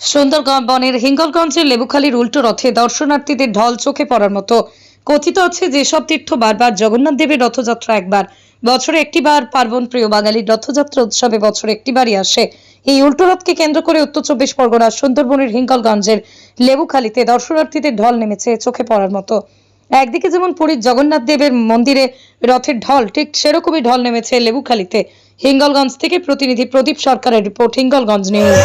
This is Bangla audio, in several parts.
সুন্দরবনের হিঙ্গলগঞ্জের লেবুখালীর উল্টো রথে দর্শনার্থীদের ঢল চোখে পড়ার মতো। কথিত আছে যেসব তীর্থ বারবার জগন্নাথ দেবের রথযাত্রা একবার, বছরে একটিবার পার্বণ প্রিয় বাঙালির রথযাত্রা উৎসবে বছরে একটিবারই আসে। এই উল্টো রথকে কেন্দ্র করে উত্তর চব্বিশ পরগনার সুন্দরবনের হিঙ্গলগঞ্জের লেবুখালীতে দর্শনার্থীদের ঢল নেমেছে চোখে পড়ার মতো। একদিকে যেমন পুরীর জগন্নাথ দেবের মন্দিরে রথের ঢল, ঠিক সেরকমই ঢল নেমেছে লেবুখালীতে। হিঙ্গলগঞ্জ থেকে প্রতিনিধি প্রদীপ সরকারের রিপোর্ট, হিঙ্গলগঞ্জ নিউজ।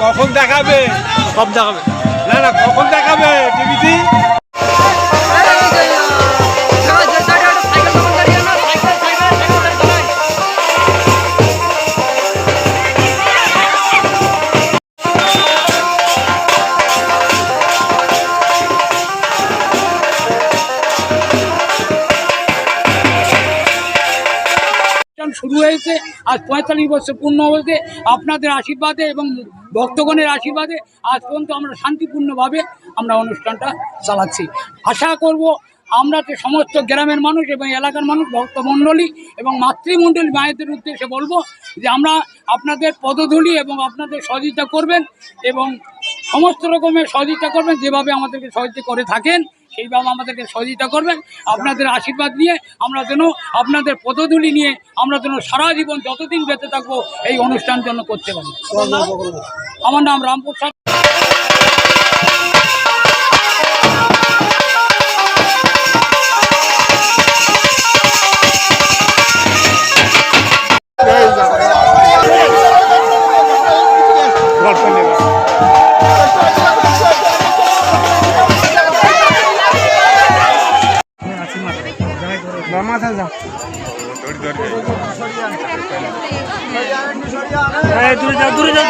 কখন দেখাবে? সব দেখাবে? না না কখন দেখাবে? টিভিতে? শুরু হয়েছে, আজ পঁয়তাল্লিশ বছর পূর্ণ হয়েছে। আপনাদের আশীর্বাদে এবং ভক্তগণের আশীর্বাদে আজ পর্যন্ত আমরা শান্তিপূর্ণভাবে আমরা অনুষ্ঠানটা চালাচ্ছি। আশা করব আমরা যে সমস্ত গ্রামের মানুষ এবং এলাকার মানুষ, ভক্তমণ্ডলী এবং মাতৃমণ্ডলী মায়েদের উদ্দেশ্যে বলব যে আমরা আপনাদের পদধূলি এবং আপনাদের সহযোগিতা করবেন এবং সমস্ত রকমের সহযোগিতা করবেন, যেভাবে আমাদেরকে সহযোগিতা করে থাকেন। সেইভাবে আমাদেরকে সহযোগিতা করবেন, আপনাদের আশীর্বাদ নিয়ে আমরা যেন আপনাদের পদধূলি নিয়ে আমরা যেন সারা জীবন যতদিন বেঁচে থাকব এই অনুষ্ঠান জন্য করতে পারি। আমার নাম রামপ্রসাদ। দূরে যা দূরে যা দূরে যা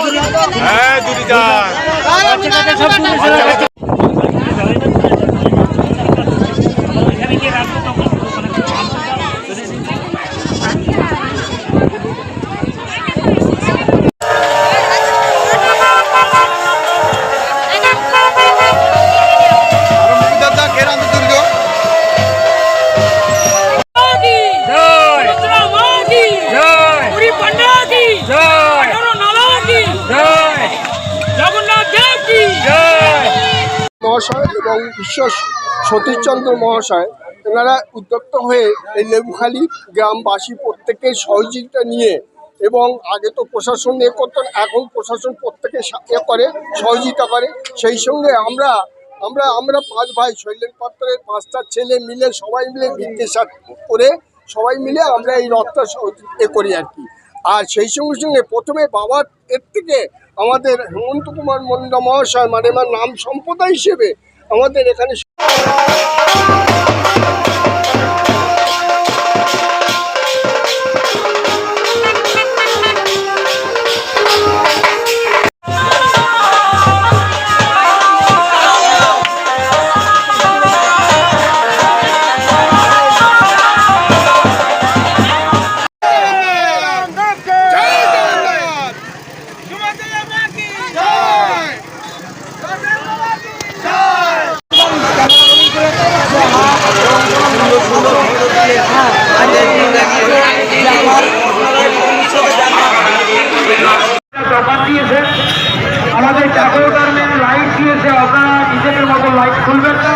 হ্যাঁ দূরে যান এবং ঈশ্বর সতীশচন্দ্র মহাশয় এনারা উদ্যক্ত হয়ে এই লেবুখালি গ্রামবাসী প্রত্যেকের সহযোগিতা নিয়ে এবং আগে তো প্রশাসন এ করতো না, এখন প্রশাসন প্রত্যেকে সা- এ করে সহযোগিতা করে। সেই সঙ্গে আমরা আমরা আমরা পাঁচ ভাই শৈলেন পাত্রের পাঁচটা ছেলে মিলে সবাই মিলে বিদ্বেষাত করে সবাই মিলে আমরা এই রথটা এ করি আর কি। আর সেই সঙ্গে সঙ্গে প্রথমে বাবার এর থেকে আমাদের হেমন্ত কুমার মন্ডা মহাশয় মানে আমার নাম সম্প্রদায় হিসেবে আমাদের এখানে লাইট খুলবেন না।